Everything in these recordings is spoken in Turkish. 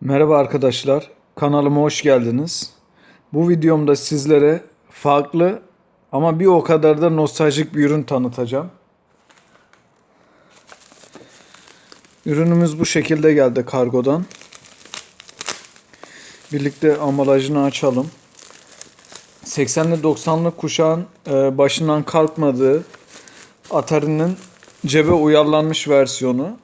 Merhaba arkadaşlar, kanalıma hoş geldiniz. Bu videomda sizlere farklı ama bir o kadar da nostaljik bir ürün tanıtacağım. Ürünümüz bu şekilde geldi kargodan. Birlikte ambalajını açalım. 80'li 90'lı kuşağın e, başından kalkmadığı Atari'nin cebe uyarlanmış versiyonu.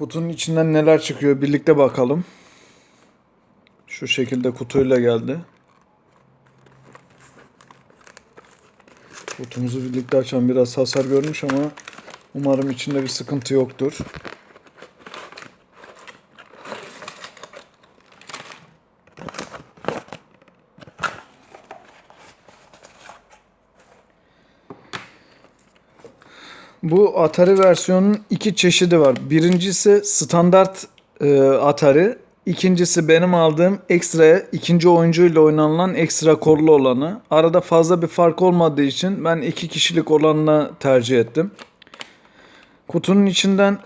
Kutunun içinden neler çıkıyor birlikte bakalım. Şu şekilde kutuyla geldi. Kutumuzu birlikte açan biraz hasar görmüş ama umarım içinde bir sıkıntı yoktur. Bu Atari versiyonun iki çeşidi var. Birincisi standart e, Atari. İkincisi benim aldığım ekstra ikinci oyuncuyla oynanılan ekstra kollu olanı. Arada fazla bir fark olmadığı için ben iki kişilik olanını tercih ettim. Kutunun içinden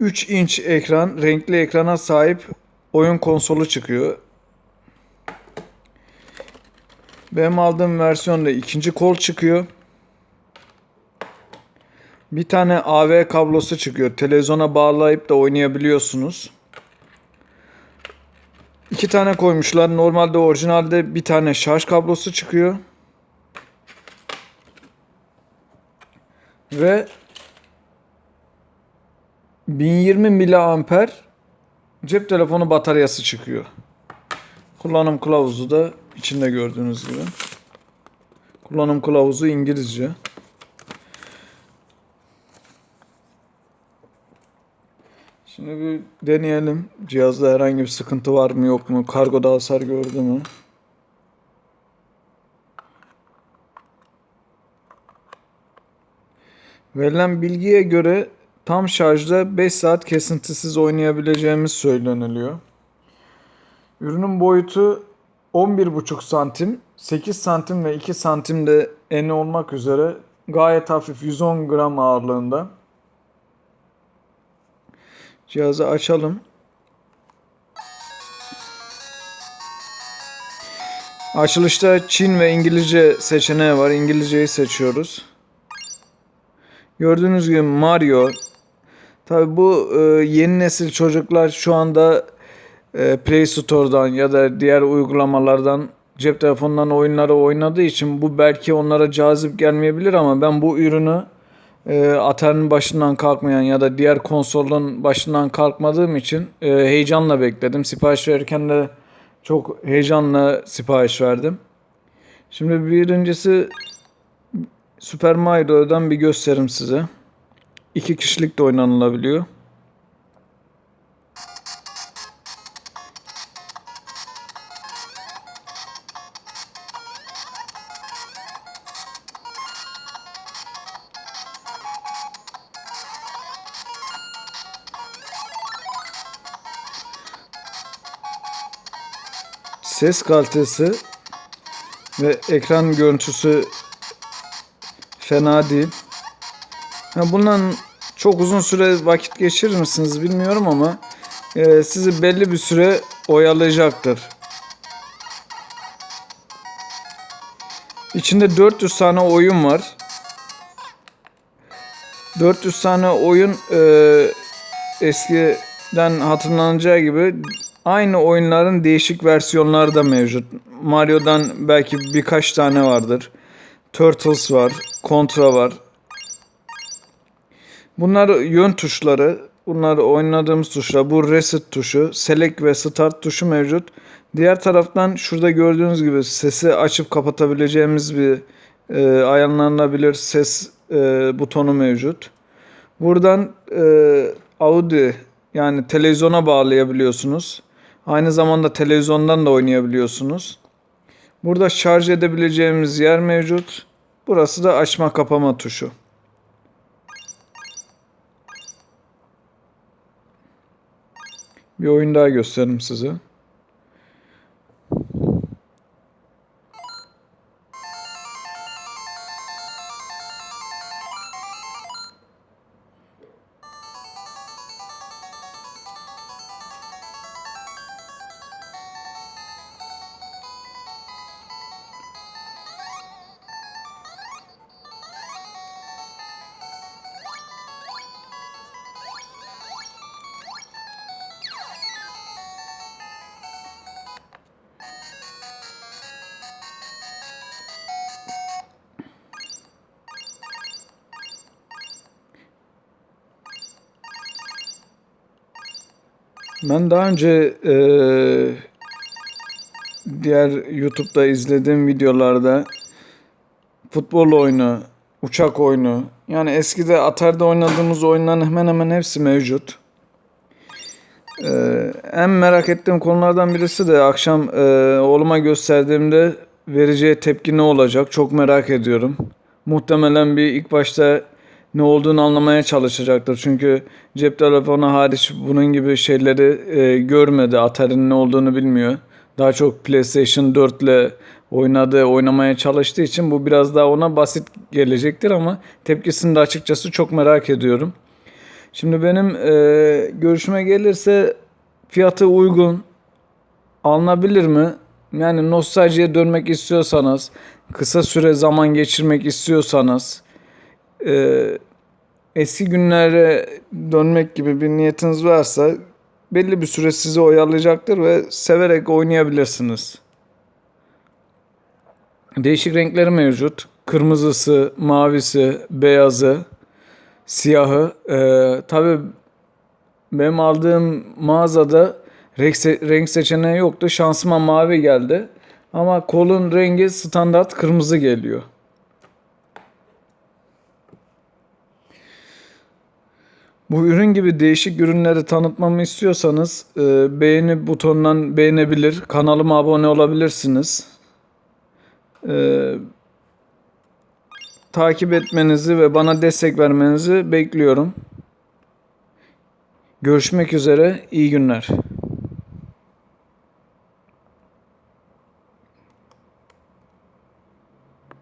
3 inç ekran, renkli ekrana sahip oyun konsolu çıkıyor. Benim aldığım versiyonda ikinci kol çıkıyor. Bir tane AV kablosu çıkıyor. Televizyona bağlayıp da oynayabiliyorsunuz. İki tane koymuşlar. Normalde orijinalde bir tane şarj kablosu çıkıyor. Ve 1020 miliamper cep telefonu bataryası çıkıyor. Kullanım kılavuzu da içinde gördüğünüz gibi. Kullanım kılavuzu İngilizce. Şimdi bir deneyelim. Cihazda herhangi bir sıkıntı var mı yok mu? Kargoda hasar gördü mü? Verilen bilgiye göre tam şarjda 5 saat kesintisiz oynayabileceğimiz söyleniliyor. Ürünün boyutu 11,5 santim, 8 santim ve 2 santim de eni olmak üzere gayet hafif 110 gram ağırlığında. Cihazı açalım. Açılışta Çin ve İngilizce seçeneği var. İngilizceyi seçiyoruz. Gördüğünüz gibi Mario. Tabi bu e, yeni nesil çocuklar şu anda e, Play Store'dan ya da diğer uygulamalardan cep telefonundan oyunları oynadığı için bu belki onlara cazip gelmeyebilir ama ben bu ürünü e, Atari'nin başından kalkmayan ya da diğer konsolun başından kalkmadığım için e, heyecanla bekledim. Sipariş verirken de çok heyecanla sipariş verdim. Şimdi birincisi Super Mario'dan bir gösterim size. İki kişilik de oynanılabiliyor. Ses kalitesi ve ekran görüntüsü fena değil. Ha, bundan çok uzun süre vakit geçirir misiniz bilmiyorum ama e, sizi belli bir süre oyalayacaktır. İçinde 400 tane oyun var. 400 tane oyun e, eskiden hatırlanacağı gibi aynı oyunların değişik versiyonları da mevcut. Mario'dan belki birkaç tane vardır. Turtles var, Contra var. Bunlar yön tuşları. Bunlar oynadığımız tuşlar. Bu reset tuşu, select ve start tuşu mevcut. Diğer taraftan şurada gördüğünüz gibi sesi açıp kapatabileceğimiz bir e, ayarlanabilir ses e, butonu mevcut. Buradan e, audio yani televizyona bağlayabiliyorsunuz. Aynı zamanda televizyondan da oynayabiliyorsunuz. Burada şarj edebileceğimiz yer mevcut. Burası da açma kapama tuşu. Bir oyun daha göstereyim size. Ben daha önce eee, diğer YouTube'da izlediğim videolarda futbol oyunu, uçak oyunu, yani eskide Atari'de oynadığımız oyunların hemen hemen hepsi mevcut. Eee, en merak ettiğim konulardan birisi de akşam eee, oğluma gösterdiğimde vereceği tepki ne olacak çok merak ediyorum. Muhtemelen bir ilk başta ne olduğunu anlamaya çalışacaktır. Çünkü cep telefonu hariç bunun gibi şeyleri e, görmedi. Atari'nin ne olduğunu bilmiyor. Daha çok PlayStation 4 ile oynadığı, oynamaya çalıştığı için bu biraz daha ona basit gelecektir ama tepkisini de açıkçası çok merak ediyorum. Şimdi benim e, görüşüme gelirse fiyatı uygun, alınabilir mi? Yani nostaljiye dönmek istiyorsanız, kısa süre zaman geçirmek istiyorsanız, e, eski günlere dönmek gibi bir niyetiniz varsa belli bir süre sizi oyalayacaktır ve severek oynayabilirsiniz. Değişik renkleri mevcut. Kırmızısı, mavisi, beyazı, siyahı. Ee, tabii benim aldığım mağazada renk, se- renk seçeneği yoktu. Şansıma mavi geldi. Ama kolun rengi standart kırmızı geliyor. Bu ürün gibi değişik ürünleri tanıtmamı istiyorsanız e, beğeni butonundan beğenebilir, kanalıma abone olabilirsiniz. E, takip etmenizi ve bana destek vermenizi bekliyorum. Görüşmek üzere, iyi günler.